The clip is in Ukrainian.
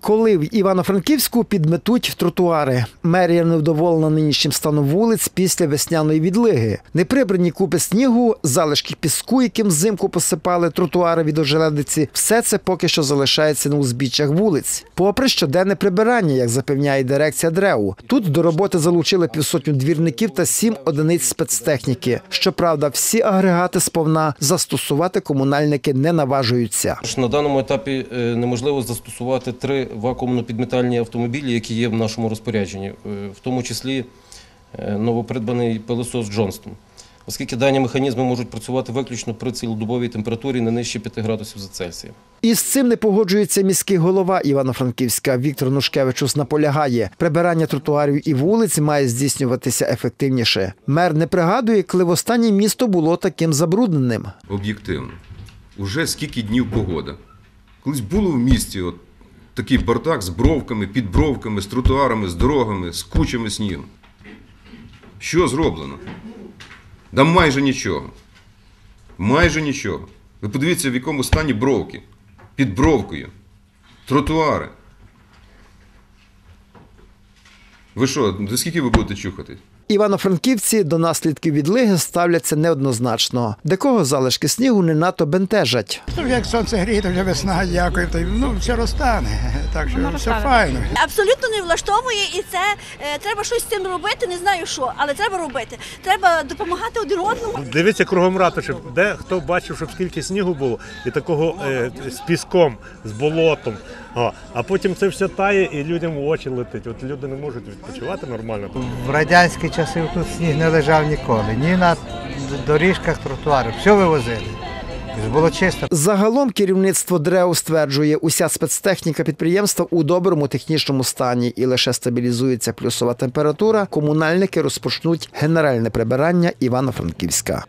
Коли в Івано-Франківську підметуть тротуари. Мерія невдоволена нинішнім станом вулиць після весняної відлиги. Неприбрані купи снігу, залишки піску, яким взимку посипали тротуари від ожеледиці. Все це поки що залишається на узбіччях вулиць. Попри щоденне прибирання, як запевняє дирекція ДРЕУ. Тут до роботи залучили півсотню двірників та сім одиниць спецтехніки. Щоправда, всі агрегати сповна застосувати комунальники не наважуються. На даному етапі е, неможливо застосувати три вакуумно-підметальні автомобілі, які є в нашому розпорядженні, е, в тому числі е, новопридбаний пилосос Джонстон, оскільки дані механізми можуть працювати виключно при цілодобовій температурі не нижче 5 градусів за Цельсієм. Із цим не погоджується міський голова Івано-Франківська Віктор Нушкевичус наполягає. Прибирання тротуарів і вулиць має здійснюватися ефективніше. Мер не пригадує, коли востаннє місто було таким забрудненим. об'єктивно. Уже скільки днів погода. Колись було в місті от такий бардак з бровками, під бровками, з тротуарами, з дорогами, з кучами снігу. Що зроблено? Да майже нічого. Майже нічого. Ви подивіться, в якому стані бровки. Під бровкою. Тротуари. Ви що, до скільки ви будете чухати? Івано-франківці до наслідків відлиги ставляться неоднозначно. Декого залишки снігу не надто бентежать. То як сонце гріє, то вже весна, дякую. То, ну, все розтане. Так що все файно. Абсолютно не влаштовує, і це е, треба щось з цим робити. Не знаю що, але треба робити. Треба допомагати один одному. Дивіться кругом ратуші, де хто бачив, щоб скільки снігу було, і такого е, з піском, з болотом. О, а потім це все тає і людям в очі летить. От люди не можуть відпочивати нормально. В радянські часи тут сніг не лежав ніколи. Ні на доріжках тротуарів. Все вивозили. Було чисто. Загалом керівництво ДРЕУ стверджує, уся спецтехніка підприємства у доброму технічному стані і лише стабілізується плюсова температура. Комунальники розпочнуть генеральне прибирання Івано-Франківська.